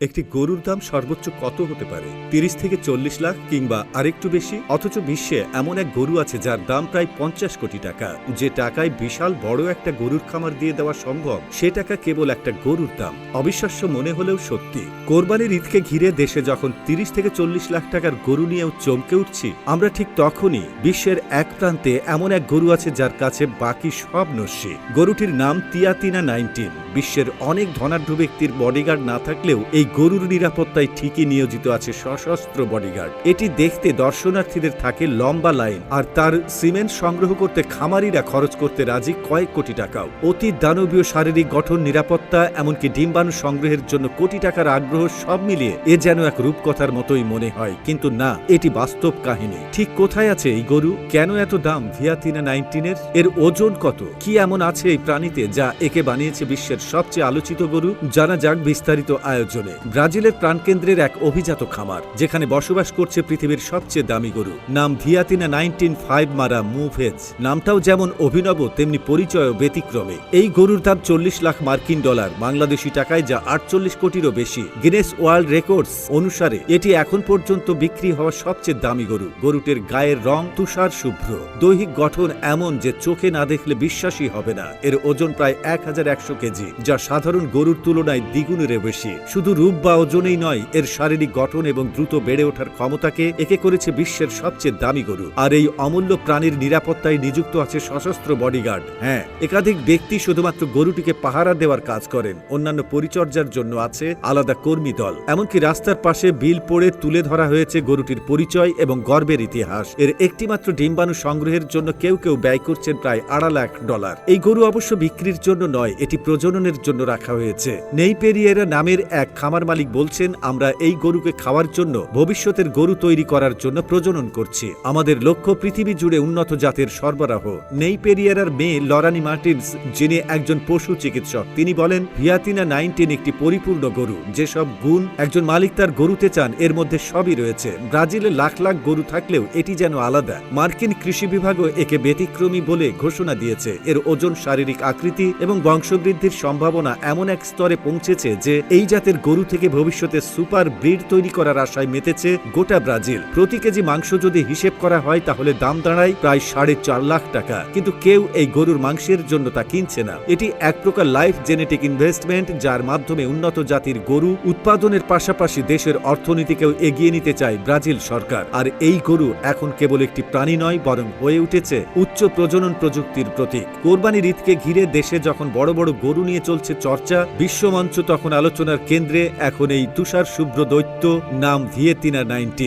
একটি গরুর দাম সর্বোচ্চ কত হতে পারে? তিরিশ থেকে চল্লিশ লাখ কিংবা আরেকটু বেশি? অথচ বিশ্বে এমন এক গরু আছে যার দাম প্রায় পঞ্চাশ কোটি টাকা। যে টাকায় বিশাল বড় একটা গরুর খামার দিয়ে দেওয়া সম্ভব, সে টাকা কেবল একটা গরুর দাম। অবিশ্বাস্য মনে হলেও সত্যি। কোরবানির ঈদকে ঘিরে দেশে যখন তিরিশ থেকে চল্লিশ লাখ টাকার গরু নিয়েও চমকে উঠছি, আমরা ঠিক তখনই বিশ্বের এক প্রান্তে এমন এক গরু আছে যার কাছে বাকি সব নস্যি। গরুটির নাম তিয়াতিনা নাইনটিন। বিশ্বের অনেক ধনাঢ্য ব্যক্তির বডিগার্ড না থাকলেও এই গরুর নিরাপত্তায় ঠিকই নিয়োজিত আছে সশস্ত্র বডিগার্ড। এটি দেখতে দর্শনার্থীদের থাকে লম্বা লাইন, আর তার সিমেন্ট সংগ্রহ করতে খামারিরা খরচ করতে রাজি কয়েক কোটি টাকাও। অতি দানবীয় শারীরিক গঠন, নিরাপত্তা, এমনকি ডিম্বাণু সংগ্রহের জন্য কোটি টাকার আগ্রহ সব মিলিয়ে এ যেন এক রূপকথার মতোই মনে হয়। কিন্তু না, এটি বাস্তব কাহিনী। ঠিক কোথায় আছে এই গরু? কেন এত দাম? ভিয়াতিনা নাইনটিনের? এর ওজন কত? কি এমন আছে এই প্রাণীতে যা একে বানিয়েছে বিশ্বের সবচেয়ে আলোচিত গরু? জানা যাক বিস্তারিত আয়োজনে। ব্রাজিলের প্রাণকেন্দ্রের এক অভিজাত খামার, যেখানে বসবাস করছে পৃথিবীর সবচেয়ে দামি গরু। নাম ভিয়াতিনা নাইনটিন ফাইভ মারা মুভেজ। নামটাও যেমন অভিনব, তেমনি পরিচয় ব্যতিক্রমে। এই গরুর দাম চল্লিশ লাখ মার্কিন ডলার, বাংলাদেশি টাকায় যা আটচল্লিশ কোটিরও বেশি। গিনেস ওয়ার্ল্ড রেকর্ডস অনুসারে, এটি এখন পর্যন্ত বিক্রি হওয়া সবচেয়ে দামি গরু। গরুটির গায়ের রং তুষার শুভ্র। দৈহিক গঠন এমন যে চোখে না দেখলে বিশ্বাসই হবে না। এর ওজন প্রায় এক হাজার একশো কেজি, যা সাধারণ গরুর তুলনায় দ্বিগুণেরও বেশি। শুধু রূপ বা ওজনেই নয়, এর শারীরিক গঠন এবং দ্রুত বেড়ে ওঠার ক্ষমতাকে একে করেছে বিশ্বের সবচেয়ে দামি গরু। আর এই অমূল্য প্রাণীর নিরাপত্তায় নিযুক্ত আছে সশস্ত্র বডিগার্ড। হ্যাঁ একাধিক ব্যক্তি শুধুমাত্র গরুটিকে পাহারা দেওয়ার কাজ করেন। অন্যান্য পরিচর্যার জন্য আছে আলাদা কর্মী দল। এমনকি রাস্তার পাশে বিল পড়ে তুলে ধরা হয়েছে গরুটির পরিচয় এবং গর্বের ইতিহাস। এর একটিমাত্র ডিম্বাণু সংগ্রহের জন্য কেউ কেউ ব্যয় করছেন প্রায় আড়া লাখ ডলার। এই গরু অবশ্য বিক্রির জন্য নয়, এটি প্রজননের জন্য রাখা হয়েছে। নেই পেরিয়েরা নামের এক খামার মালিক বলছেন, আমরা এই গরুকে খাওয়ার জন্য ভবিষ্যতের গরু তৈরি করার জন্য প্রজনন করছি। আমাদের লক্ষ্য পৃথিবী জুড়ে উন্নত জাতের সরবরাহ। নেই পেরিয়ারার মেয়ে লরানি মার্টিন্স, যিনি একজন পশু চিকিৎসক, তিনি বলেন ভিয়াতিনা নাইনটিন একটি পরিপূর্ণ গরু। যেসব গুণ একজন মালিক তার গরুতে চান, এর মধ্যে সবই রয়েছে। ব্রাজিলে লাখ লাখ গরু থাকলেও এটি যেন আলাদা। মার্কিন কৃষি বিভাগও একে ব্যতিক্রমী বলে ঘোষণা দিয়েছে। এর ওজন, শারীরিক আকৃতি এবং বংশবৃদ্ধির সম্ভাবনা এমন এক স্তরে পৌঁছেছে যে এই জাতের গরু থেকে ভবিষ্যতে সুপার ব্রিড তৈরি করার আশায় মেতেছে গোটা ব্রাজিল। প্রতি কেজি মাংস যদি হিসেব করা হয়, তাহলে দাম দাঁড়ায় প্রায় সাড়ে চার লাখ টাকা। কিন্তু কেউ এই গরুর মাংসের জন্য তা কিনছে না। এটি এক প্রকার লাইফ জেনেটিক ইনভেস্টমেন্ট, যার মাধ্যমে উন্নত জাতির গরু উৎপাদনের পাশাপাশি দেশের অর্থনীতিকেও এগিয়ে নিতে চায় ব্রাজিল সরকার। আর এই গরু এখন কেবল একটি প্রাণী নয়, বরং হয়ে উঠেছে উচ্চ প্রজনন প্রযুক্তির প্রতীক। কোরবানির ঈদকে ঘিরে দেশে যখন বড় বড় গরু নিয়ে চলছে চর্চা বিশ্বমঞ্চ তখন আলোচনার কেন্দ্রে এখন এই তুষার শুভ্র দৈত্য নাম ভিয়েতিনা নাইনটিন।